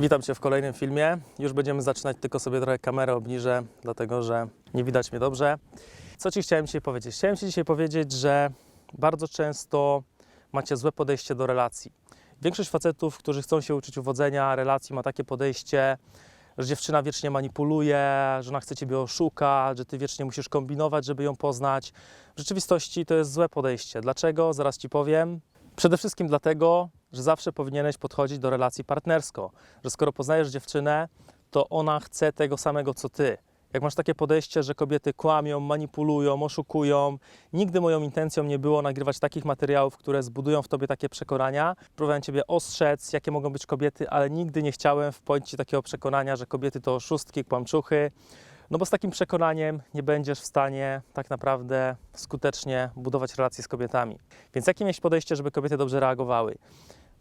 Witam Cię w kolejnym filmie. Już będziemy zaczynać, tylko sobie trochę kamerę obniżę, dlatego że nie widać mnie dobrze. Co Ci chciałem dzisiaj powiedzieć? Chciałem Ci dzisiaj powiedzieć, że bardzo często macie złe podejście do relacji. Większość facetów, którzy chcą się uczyć uwodzenia relacji, ma takie podejście, że dziewczyna wiecznie manipuluje, że ona chce Ciebie oszukać, że Ty wiecznie musisz kombinować, żeby ją poznać. W rzeczywistości to jest złe podejście. Dlaczego? Zaraz Ci powiem. Przede wszystkim dlatego, że zawsze powinieneś podchodzić do relacji partnersko, że skoro poznajesz dziewczynę, to ona chce tego samego co ty. Jak masz takie podejście, że kobiety kłamią, manipulują, oszukują, nigdy moją intencją nie było nagrywać takich materiałów, które zbudują w tobie takie przekonania. Próbowałem ciebie ostrzec, jakie mogą być kobiety, ale nigdy nie chciałem wpoić ci takiego przekonania, że kobiety to oszustki, kłamczuchy. No bo z takim przekonaniem nie będziesz w stanie tak naprawdę skutecznie budować relacji z kobietami. Więc jakie mieć podejście, żeby kobiety dobrze reagowały?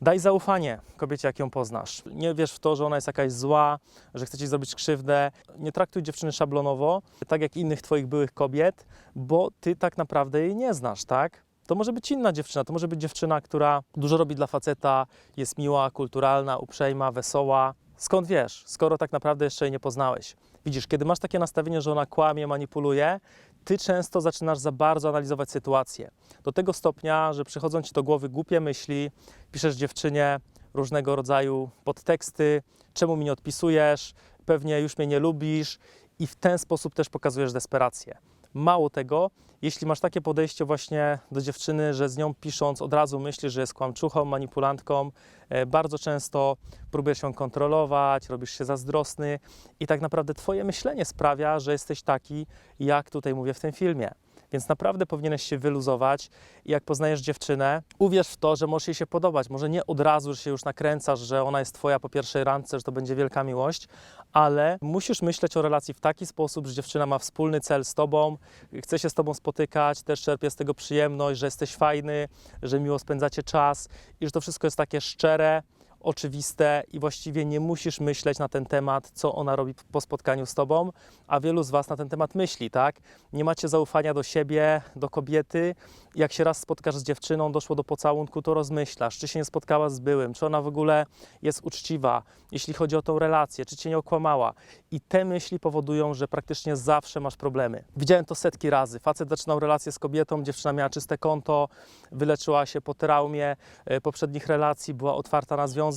Daj zaufanie kobiecie, jak ją poznasz. Nie wierz w to, że ona jest jakaś zła, że chce ci zrobić krzywdę. Nie traktuj dziewczyny szablonowo, tak jak innych twoich byłych kobiet, bo ty tak naprawdę jej nie znasz, tak? To może być inna dziewczyna, to może być dziewczyna, która dużo robi dla faceta, jest miła, kulturalna, uprzejma, wesoła. Skąd wiesz, skoro tak naprawdę jeszcze jej nie poznałeś? Widzisz, kiedy masz takie nastawienie, że ona kłamie, manipuluje, ty często zaczynasz za bardzo analizować sytuację. Do tego stopnia, że przychodzą ci do głowy głupie myśli, piszesz dziewczynie różnego rodzaju podteksty, czemu mi nie odpisujesz, pewnie już mnie nie lubisz i w ten sposób też pokazujesz desperację. Mało tego, jeśli masz takie podejście właśnie do dziewczyny, że z nią pisząc od razu myślisz, że jest kłamczuchą, manipulantką, e, bardzo często próbujesz ją kontrolować, robisz się zazdrosny i tak naprawdę twoje myślenie sprawia, że jesteś taki, jak tutaj mówię w tym filmie. Więc naprawdę powinieneś się wyluzować i jak poznajesz dziewczynę, uwierz w to, że możesz jej się podobać. Może nie od razu, że się już nakręcasz, że ona jest twoja po pierwszej randce, że to będzie wielka miłość, ale musisz myśleć o relacji w taki sposób, że dziewczyna ma wspólny cel z tobą, chce się z tobą spotykać, też czerpie z tego przyjemność, że jesteś fajny, że miło spędzacie czas i że to wszystko jest takie szczere, oczywiste i właściwie nie musisz myśleć na ten temat, co ona robi po spotkaniu z tobą, a wielu z was na ten temat myśli, tak? Nie macie zaufania do siebie, do kobiety. Jak się raz spotkasz z dziewczyną, doszło do pocałunku, to rozmyślasz, czy się nie spotkała z byłym, czy ona w ogóle jest uczciwa, jeśli chodzi o tą relację, czy cię nie okłamała. I te myśli powodują, że praktycznie zawsze masz problemy. Widziałem to setki razy. Facet zaczynał relację z kobietą, dziewczyna miała czyste konto, wyleczyła się po traumie e, poprzednich relacji, była otwarta na związek.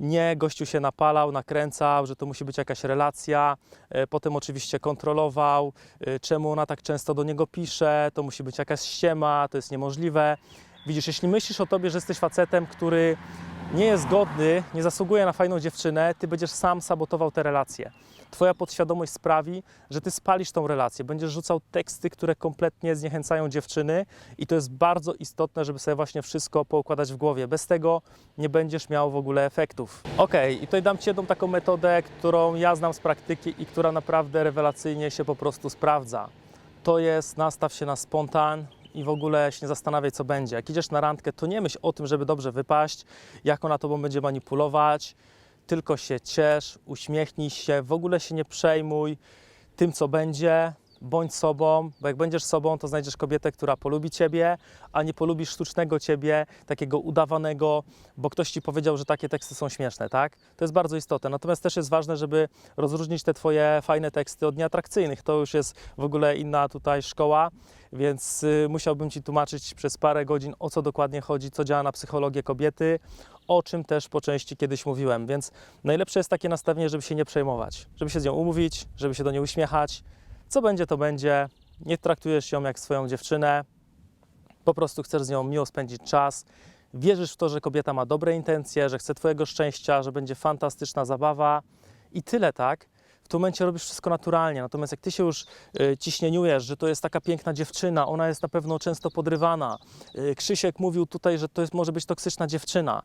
Nie, gościu się napalał, nakręcał, że to musi być jakaś relacja. E, Potem oczywiście kontrolował, e, czemu ona tak często do niego pisze, to musi być jakaś ściema, to jest niemożliwe. Widzisz, jeśli myślisz o tobie, że jesteś facetem, który nie jest godny, nie zasługuje na fajną dziewczynę, ty będziesz sam sabotował te relacje. Twoja podświadomość sprawi, że ty spalisz tą relację, będziesz rzucał teksty, które kompletnie zniechęcają dziewczyny i to jest bardzo istotne, żeby sobie właśnie wszystko poukładać w głowie. Bez tego nie będziesz miał w ogóle efektów. Okej, i tutaj dam Ci jedną taką metodę, którą ja znam z praktyki i która naprawdę rewelacyjnie się po prostu sprawdza. To jest nastaw się na spontan, i w ogóle się nie zastanawiaj, co będzie. Jak idziesz na randkę, to nie myśl o tym, żeby dobrze wypaść, jak ona tobą będzie manipulować, tylko się ciesz, uśmiechnij się, w ogóle się nie przejmuj tym, co będzie. Bądź sobą, bo jak będziesz sobą, to znajdziesz kobietę, która polubi ciebie, a nie polubisz sztucznego ciebie, takiego udawanego, bo ktoś ci powiedział, że takie teksty są śmieszne, tak? To jest bardzo istotne. Natomiast też jest ważne, żeby rozróżnić te twoje fajne teksty od nieatrakcyjnych. To już jest w ogóle inna tutaj szkoła, więc y, musiałbym ci tłumaczyć przez parę godzin, o co dokładnie chodzi, co działa na psychologię kobiety, o czym też po części kiedyś mówiłem. Więc najlepsze jest takie nastawienie, żeby się nie przejmować, żeby się z nią umówić, żeby się do niej uśmiechać. Co będzie, to będzie. Nie traktujesz ją jak swoją dziewczynę, po prostu chcesz z nią miło spędzić czas. Wierzysz w to, że kobieta ma dobre intencje, że chce Twojego szczęścia, że będzie fantastyczna zabawa i tyle, tak? W tym momencie robisz wszystko naturalnie. Natomiast jak ty się już y, ciśnieniujesz, że to jest taka piękna dziewczyna, ona jest na pewno często podrywana. Y, Krzysiek mówił tutaj, że to jest, może być toksyczna dziewczyna.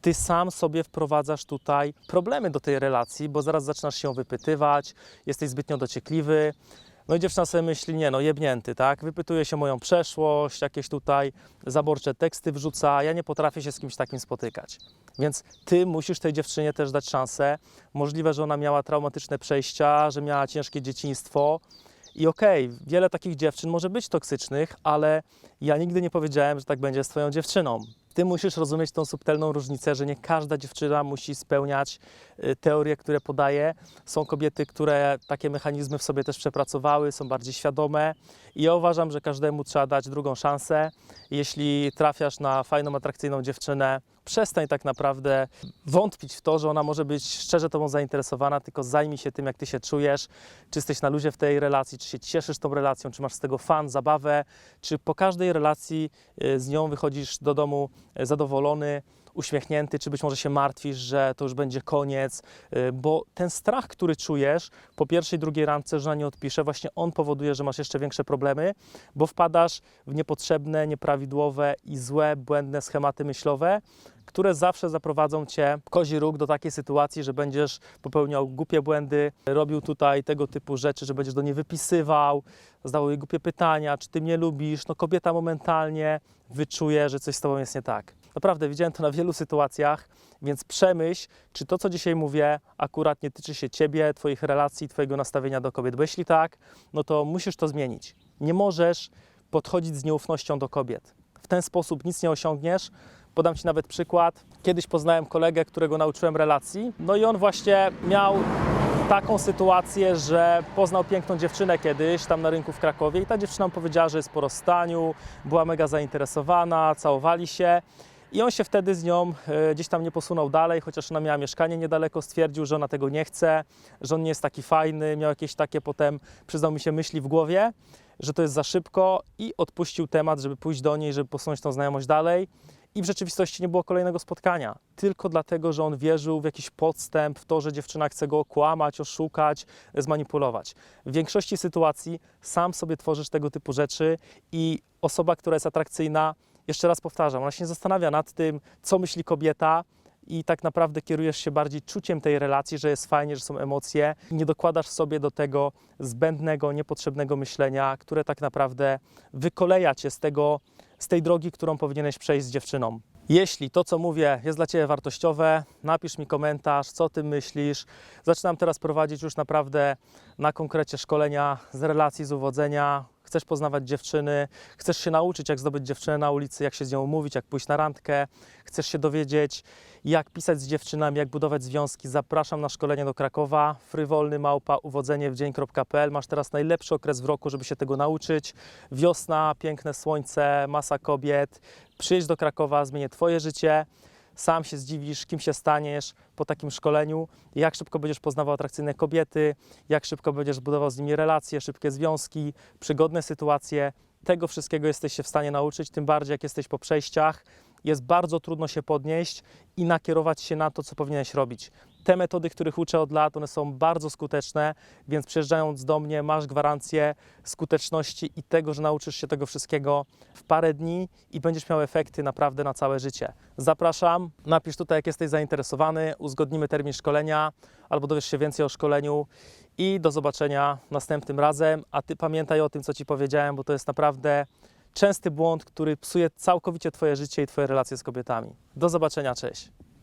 Ty sam sobie wprowadzasz tutaj problemy do tej relacji, bo zaraz zaczynasz się wypytywać, jesteś zbytnio dociekliwy. No i dziewczyna sobie myśli, nie no, jebnięty, tak? Wypytuje się moją przeszłość, jakieś tutaj zaborcze teksty wrzuca, ja nie potrafię się z kimś takim spotykać. Więc ty musisz tej dziewczynie też dać szansę. Możliwe, że ona miała traumatyczne przejścia, że miała ciężkie dzieciństwo. I okej, wiele takich dziewczyn może być toksycznych, ale ja nigdy nie powiedziałem, że tak będzie z twoją dziewczyną. Ty musisz rozumieć tą subtelną różnicę, że nie każda dziewczyna musi spełniać y, teorie, które podaje. Są kobiety, które takie mechanizmy w sobie też przepracowały, są bardziej świadome. I ja uważam, że każdemu trzeba dać drugą szansę. Jeśli trafiasz na fajną, atrakcyjną dziewczynę, przestań tak naprawdę wątpić w to, że ona może być szczerze tobą zainteresowana, tylko zajmij się tym, jak ty się czujesz, czy jesteś na luzie w tej relacji, czy się cieszysz tą relacją, czy masz z tego fan, zabawę, czy po każdej relacji y, z nią wychodzisz do domu y, zadowolony, uśmiechnięty, czy być może się martwisz, że to już będzie koniec, y, bo ten strach, który czujesz po pierwszej, drugiej randce, że ona nie odpisze, właśnie on powoduje, że masz jeszcze większe problemy, bo wpadasz w niepotrzebne, nieprawidłowe i złe, błędne schematy myślowe, które zawsze zaprowadzą cię kozi róg do takiej sytuacji, że będziesz popełniał głupie błędy, robił tutaj tego typu rzeczy, że będziesz do niej wypisywał, zadawał jej głupie pytania, czy ty mnie lubisz. No kobieta momentalnie wyczuje, że coś z tobą jest nie tak. Naprawdę widziałem to na wielu sytuacjach, więc przemyśl, czy to, co dzisiaj mówię, akurat nie tyczy się ciebie, twoich relacji, twojego nastawienia do kobiet. Bo jeśli tak, no to musisz to zmienić. Nie możesz podchodzić z nieufnością do kobiet. W ten sposób nic nie osiągniesz. Podam Ci nawet przykład. Kiedyś poznałem kolegę, którego nauczyłem relacji. No i on właśnie miał taką sytuację, że poznał piękną dziewczynę kiedyś tam na rynku w Krakowie i ta dziewczyna mu powiedziała, że jest po rozstaniu, była mega zainteresowana, całowali się. I on się wtedy z nią e, gdzieś tam nie posunął dalej, chociaż ona miała mieszkanie niedaleko, stwierdził, że ona tego nie chce, że on nie jest taki fajny, miał jakieś takie potem, przyznał mi się, myśli w głowie, że to jest za szybko i odpuścił temat, żeby pójść do niej, żeby posunąć tą znajomość dalej. I w rzeczywistości nie było kolejnego spotkania. Tylko dlatego, że on wierzył w jakiś podstęp, w to, że dziewczyna chce go okłamać, oszukać, zmanipulować. W większości sytuacji sam sobie tworzysz tego typu rzeczy i osoba, która jest atrakcyjna, jeszcze raz powtarzam, ona się nie zastanawia nad tym, co myśli kobieta, i tak naprawdę kierujesz się bardziej czuciem tej relacji, że jest fajnie, że są emocje nie dokładasz sobie do tego zbędnego, niepotrzebnego myślenia, które tak naprawdę wykoleja cię z tego, z tej drogi, którą powinieneś przejść z dziewczyną. Jeśli to, co mówię, jest dla Ciebie wartościowe, napisz mi komentarz, co Ty myślisz. Zaczynam teraz prowadzić już naprawdę na konkrecie szkolenia z relacji, z uwodzenia. Chcesz poznawać dziewczyny, chcesz się nauczyć, jak zdobyć dziewczynę na ulicy, jak się z nią umówić, jak pójść na randkę, chcesz się dowiedzieć, jak pisać z dziewczynami, jak budować związki. Zapraszam na szkolenie do Krakowa, frywolny małpa uwodzenie w dzień.pl. Masz teraz najlepszy okres w roku, żeby się tego nauczyć. Wiosna, piękne słońce, masa kobiet. Przyjedź do Krakowa, zmienię Twoje życie. Sam się zdziwisz, kim się staniesz po takim szkoleniu, jak szybko będziesz poznawał atrakcyjne kobiety, jak szybko będziesz budował z nimi relacje, szybkie związki, przygodne sytuacje. Tego wszystkiego jesteś się w stanie nauczyć, tym bardziej jak jesteś po przejściach. Jest bardzo trudno się podnieść i nakierować się na to, co powinieneś robić. Te metody, których uczę od lat, one są bardzo skuteczne, więc przyjeżdżając do mnie masz gwarancję skuteczności i tego, że nauczysz się tego wszystkiego w parę dni i będziesz miał efekty naprawdę na całe życie. Zapraszam, napisz tutaj, jak jesteś zainteresowany, uzgodnimy termin szkolenia albo dowiesz się więcej o szkoleniu i do zobaczenia następnym razem. A Ty pamiętaj o tym, co Ci powiedziałem, bo to jest naprawdę częsty błąd, który psuje całkowicie Twoje życie i Twoje relacje z kobietami. Do zobaczenia, cześć.